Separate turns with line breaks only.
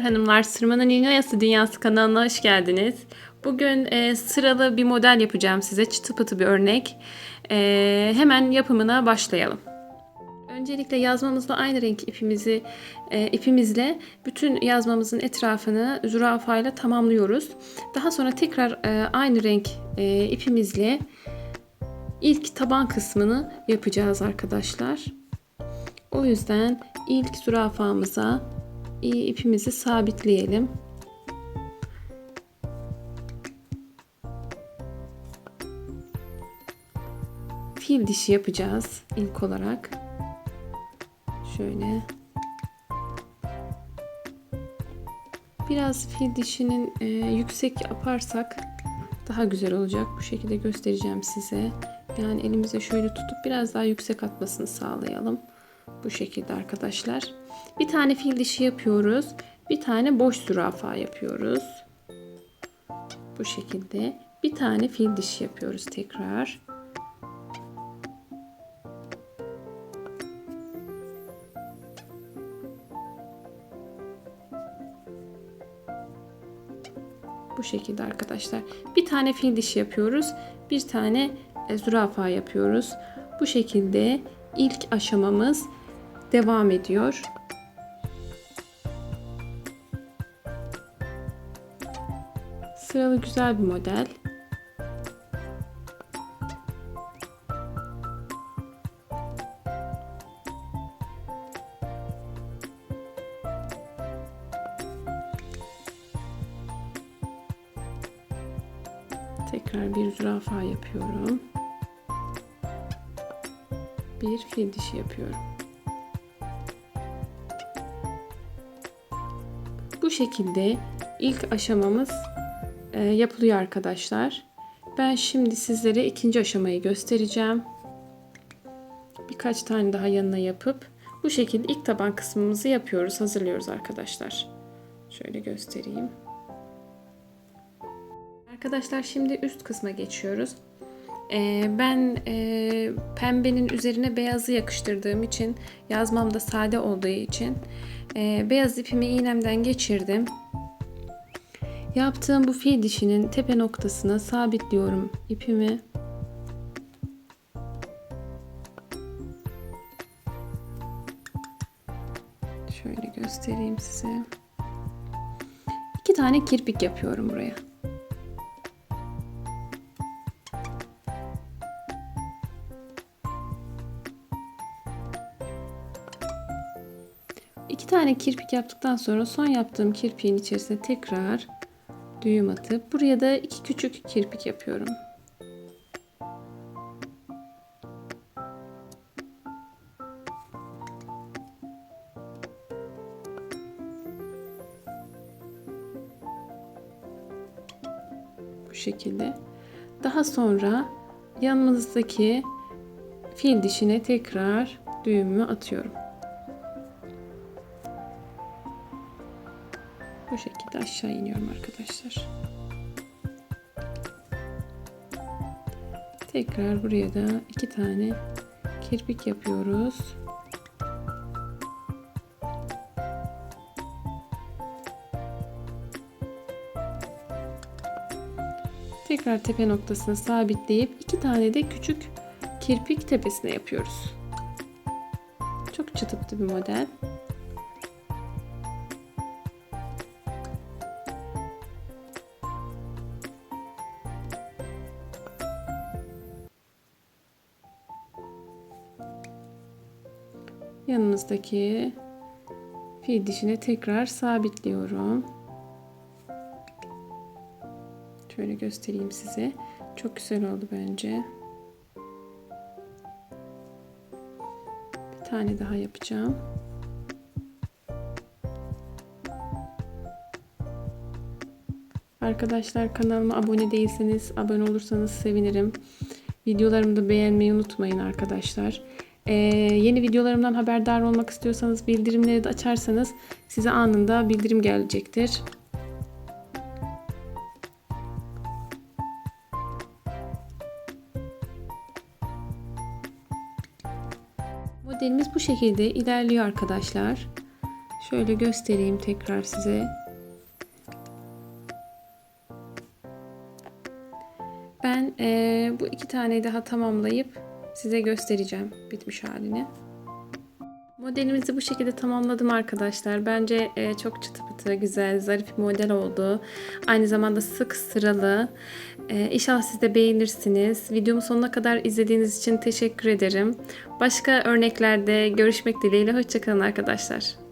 Merhabalar hanımlar, Sırmanın İngilizce Dünyası kanalına hoş geldiniz. Bugün e, sıralı bir model yapacağım size, çıtı pıtı bir örnek. E, hemen yapımına başlayalım. Öncelikle yazmamızla aynı renk ipimizi e, ipimizle bütün yazmamızın etrafını zürafayla tamamlıyoruz. Daha sonra tekrar e, aynı renk e, ipimizle ilk taban kısmını yapacağız arkadaşlar. O yüzden ilk zürafamıza ipimizi sabitleyelim. Fil dişi yapacağız ilk olarak. Şöyle. Biraz fil dişinin e, yüksek yaparsak daha güzel olacak. Bu şekilde göstereceğim size. Yani elimize şöyle tutup biraz daha yüksek atmasını sağlayalım. Bu şekilde arkadaşlar. Bir tane fil dişi yapıyoruz. Bir tane boş zürafa yapıyoruz. Bu şekilde. Bir tane fil dişi yapıyoruz tekrar. Bu şekilde arkadaşlar. Bir tane fil dişi yapıyoruz. Bir tane e, zürafa yapıyoruz. Bu şekilde ilk aşamamız devam ediyor. Sıralı güzel bir model. Tekrar bir zürafa yapıyorum. Bir fil dişi yapıyorum. Bu şekilde ilk aşamamız e, yapılıyor arkadaşlar. Ben şimdi sizlere ikinci aşamayı göstereceğim. Birkaç tane daha yanına yapıp bu şekilde ilk taban kısmımızı yapıyoruz, hazırlıyoruz arkadaşlar. Şöyle göstereyim. Arkadaşlar şimdi üst kısma geçiyoruz. Ee, ben e, pembenin üzerine beyazı yakıştırdığım için yazmam da sade olduğu için e, beyaz ipimi iğnemden geçirdim. Yaptığım bu fil dişinin tepe noktasına sabitliyorum ipimi. Şöyle göstereyim size. İki tane kirpik yapıyorum buraya. İki tane kirpik yaptıktan sonra son yaptığım kirpiğin içerisine tekrar düğüm atıp buraya da iki küçük kirpik yapıyorum. Bu şekilde. Daha sonra yanımızdaki fil dişine tekrar düğümü atıyorum. Bu şekilde aşağı iniyorum arkadaşlar. Tekrar buraya da iki tane kirpik yapıyoruz. Tekrar tepe noktasını sabitleyip iki tane de küçük kirpik tepesine yapıyoruz. Çok çıtıptı bir model. Yanımızdaki fil dişine tekrar sabitliyorum. Şöyle göstereyim size. Çok güzel oldu bence. Bir tane daha yapacağım. Arkadaşlar kanalıma abone değilseniz abone olursanız sevinirim. Videolarımı da beğenmeyi unutmayın arkadaşlar. Ee, yeni videolarımdan haberdar olmak istiyorsanız bildirimleri de açarsanız size anında bildirim gelecektir. Modelimiz bu şekilde ilerliyor arkadaşlar. Şöyle göstereyim tekrar size. Ben eee, bu iki taneyi daha tamamlayıp size göstereceğim bitmiş halini. Modelimizi bu şekilde tamamladım arkadaşlar. Bence e, çok çıtı pıtı, güzel, zarif bir model oldu. Aynı zamanda sık sıralı. E, inşallah siz de beğenirsiniz. Videomu sonuna kadar izlediğiniz için teşekkür ederim. Başka örneklerde görüşmek dileğiyle. Hoşçakalın arkadaşlar.